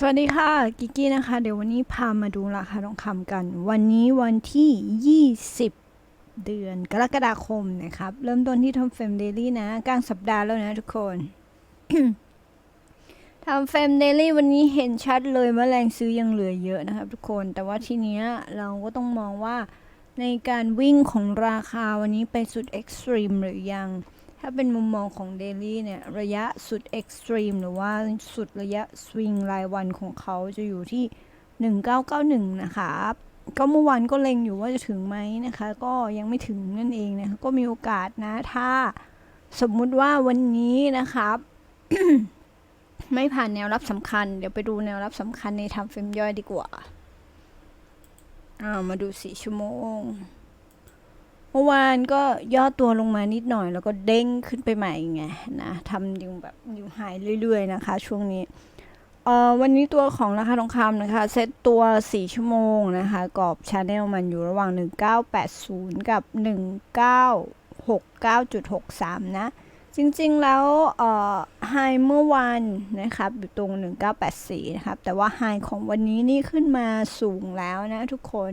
สวัสดีค่ะ กิกกี้นะคะ เดี๋ยววันนี้พามาดูราคาทองคำกัน วันนี้วันที่ 20 เดือนกรกฎาคมนะครับ เริ่มต้นที่ทำเฟรมเดลี่นะ กลางสัปดาห์แล้วนะทุกคนทำเฟรมเดลี่วันนี้เห็นชัดเลยว่าแรงซื้อยังเหลือเยอะนะครับทุกคนแต่ว่าทีเนี้ยเราก็ต้องมองว่าในการวิ่งของราคาวันนี้ไปสุดเอ็กซ์ตรีมหรือยัง ถ้าเป็นมุมมองของเดลี่เนี่ย ระยะสุดเอ็กซ์ตรีมหรือว่าสุดระยะสวิงรายวันของเขาจะอยู่ที่ 1991 นะคะก็เมื่อวานก็เล็งอยู่ว่าจะถึงไหมนะคะ ก็ยังไม่ถึงนั่นเองนะคะก็มีโอกาสนะ ถ้าสมมุติว่าวันนี้นะครับไม่ผ่านแนวรับสำคัญ เดี๋ยวไปดูแนวรับสำคัญในทำเฟรมย่อยดีกว่า อ่า มาดูสี่ชั่วโมง มื่อวานก็ย่อตัวลงมานิดหน่อย แล้วก็เด้งขึ้นไปใหม่ไงนะทำอยู่แบบอยู่หายเรื่อยๆนะคะ ช่วงนี้เอ่อวันนี้ตัวของราคาทองคำนะคะ เซตตัว 4 ชั่วโมงนะคะกรอบชาแนลมันอยู่ระหว่าง 1980 กับ 1969.63 นะ จริงๆแล้วเอ่อไฮเมื่อวานนะครับอยู่ตรง 1984 นะครับ แต่ว่าไฮของวันนี้นี่ขึ้นมาสูงแล้วนะทุกคน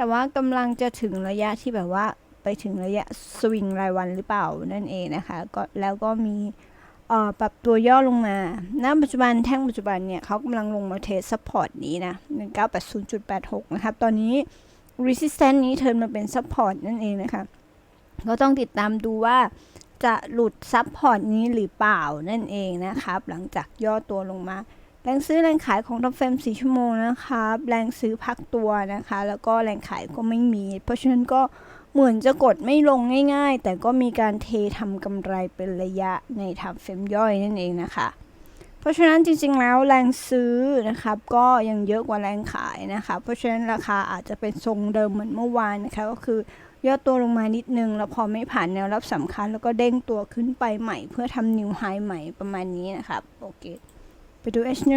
แต่ว่ากำลังจะถึงระยะที่แบบว่าไปถึงระยะสวิงรายวันหรือเปล่านั่นเองนะคะก็แล้วก็มีปรับตัวย่อลงมา ณ ปัจจุบันแท่งปัจจุบันเนี่ยเขากำลังลงมาเทสซัพพอร์ตนี้นะ 1980.86 นะครับ ตอนนี้ resistance นี้เทิร์นมาเป็นซัพพอร์ตนั่นเองนะคะ ก็ต้องติดตามดูว่าจะหลุดซัพพอร์ตนี้หรือเปล่านั่นเองนะครับ หลังจากย่อตัวลงมา แรงซื้อแรงขายของท็อปเฟม4ชั่วโมงนะครับแรงซื้อพักตัวนะคะ แล้วก็แรงขายก็ไม่มี เพราะฉะนั้นก็เหมือนจะกดไม่ลงง่ายๆ แต่ก็มีการเททำกำไรเป็นระยะในทำเฟมย่อยนั่นเองนะคะ เพราะฉะนั้นจริงๆแล้วแรงซื้อนะครับก็ยังเยอะกว่าแรงขายนะคะ เพราะฉะนั้นราคาอาจจะเป็นทรงเดิมเหมือนเมื่อวานนะคะ ก็คือย่อตัวลงมานิดนึง แล้วพอไม่ผ่านแนวรับสำคัญ แล้วก็เด้งตัวขึ้นไปใหม่ เพื่อทำนิวไฮใหม่ประมาณนี้นะครับโอเค ไปดู H1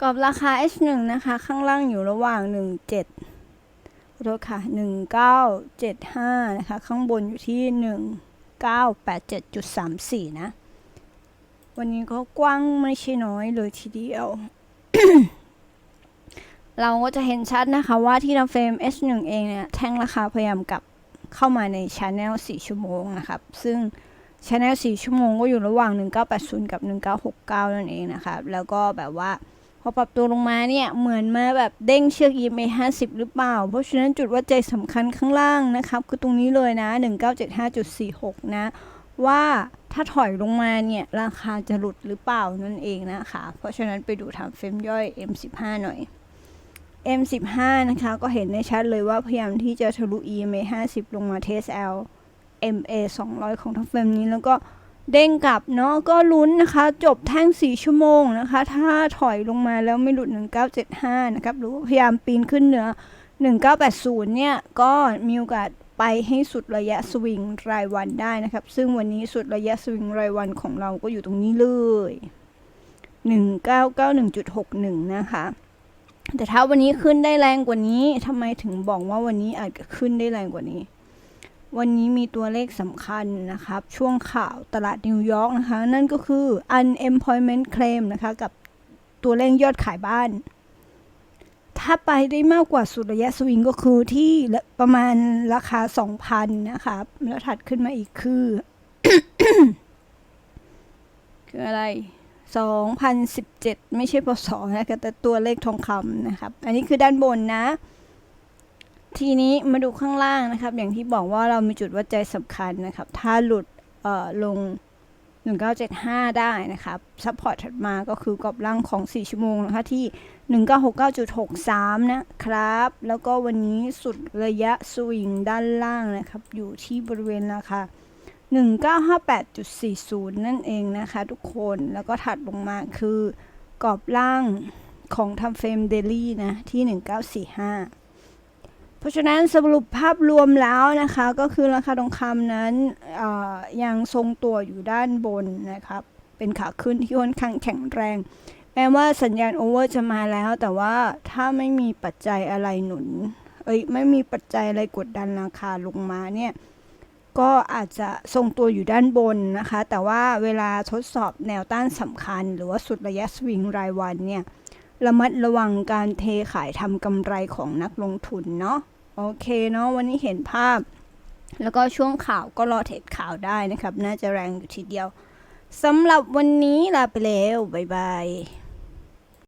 กรอบราคา H1 นะคะ ข้างล่างอยู่ระหว่าง 17ขอโทษค่ะ 1975 นะคะ ข้างบนอยู่ที่ 1987.34 นะ วันนี้ก็กว้างไม่ใช่น้อยเลยทีเดียว เราก็จะเห็นชัดนะคะว่าที่เราเฟรม H1 เองเนี่ย แท่งราคาพยายามกลับเข้ามาในช anel 4 ชั่วโมงนะครับ ซึ่ง ชแนล4ชั่วโมงก็อยู่ระหว่าง 1980 กับ 1969 นั่นเองนะครับ แล้วก็แบบว่าพอปรับตัวลงมาเนี่ย เหมือนมาแบบเด้งเชือก EMA 50 หรือเปล่า เพราะฉะนั้นจุดวัดใจสำคัญข้างล่างนะครับ คือตรงนี้เลยนะ 1975.46 นะ ว่าถ้าถอยลงมาเนี่ย ราคาจะหลุดหรือเปล่านั่นเองนะคะ เพราะฉะนั้นไปดูทำเฟรมย่อย M15 หน่อย M15 นะคะ ก็เห็นได้ชัดเลยว่าพยายามที่จะทะลุ EMA 50 ลงมาเทส L MA 200 ของทั้งเฟรมนี้แล้วก็เด้งกลับเนาะก็ลุ้นนะคะ จบแท่ง 4 ชั่วโมงนะคะ ถ้าถอยลงมาแล้วไม่หลุด 1975 นะครับ หรือพยายามปีนขึ้นเหนือ 1980 เนี่ย ก็มีโอกาสไปให้สุดระยะสวิงรายวันได้นะครับ ซึ่งวันนี้สุดระยะสวิงรายวันของเราก็อยู่ตรงนี้เลย 1991.61 นะคะ แต่ถ้าวันนี้ขึ้นได้แรงกว่านี้ทำไมถึงบอกว่าวันนี้อาจจะขึ้นได้แรงกว่านี้ วันนี้มีตัวเลขสำคัญนะครับ ช่วงข่าวตลาดนิวยอร์กนะคะ นั่นก็คือ unemployment claim นะคะ กับตัวเลขยอดขายบ้าน ถ้าไปได้มากกว่าสุดระยะสวิงก็คือที่ประมาณราคา 2,000 นะครับแล้วถัดขึ้นมาอีกคือ คืออะไร 2017 ไม่ใช่พศนะคะแต่ตัวเลขทองคำนะครับ อันนี้คือด้านบนนะ ทีนี้มาดูข้างล่างนะครับ อย่างที่บอกว่าเรามีจุดวัดใจสำคัญนะครับ ถ้าหลุดเอ่อลง 1975 ได้นะครับซัพพอร์ตถัดมาก็คือกรอบล่างของ 4 ชั่วโมงนะคะที่ 1969.63 นะครับ แล้วก็วันนี้สุดระยะสวิงด้านล่างนะครับ อยู่ที่บริเวณราคา 1958.40 นั่นเองนะคะทุกคนแล้วก็ถัดลงมาคือกรอบล่างของทำเฟรมเดลี่นะที่ 1945 เพราะฉะนั้นสรุปภาพรวมแล้วนะคะก็คือราคาทองคำนั้นยังทรงตัวอยู่ด้านบนนะครับเป็นขาขึ้นที่ค่อนข้างแข็งแรง แม้ว่าสัญญาณโอเวอร์จะมาแล้ว แต่ว่าถ้าไม่มีปัจจัยอะไรหนุน เอ้ยไม่มีปัจจัยอะไรกดดันราคาลงมาเนี่ยก็อาจจะทรงตัวอยู่ด้านบนนะคะ แต่ว่าเวลาทดสอบแนวต้านสำคัญ หรือว่าสุดระยะสวิงรายวันเนี่ยระมัดระวังการเทขายทำกำไรของนักลงทุนเนาะ โอเคเนาะวันนี้เห็นภาพ แล้วก็ช่วงข่าวก็รอเทรดข่าวได้นะครับ น่าจะแรงอยู่ทีเดียวสำหรับวันนี้ลาไปแล้ว บ๊ายบาย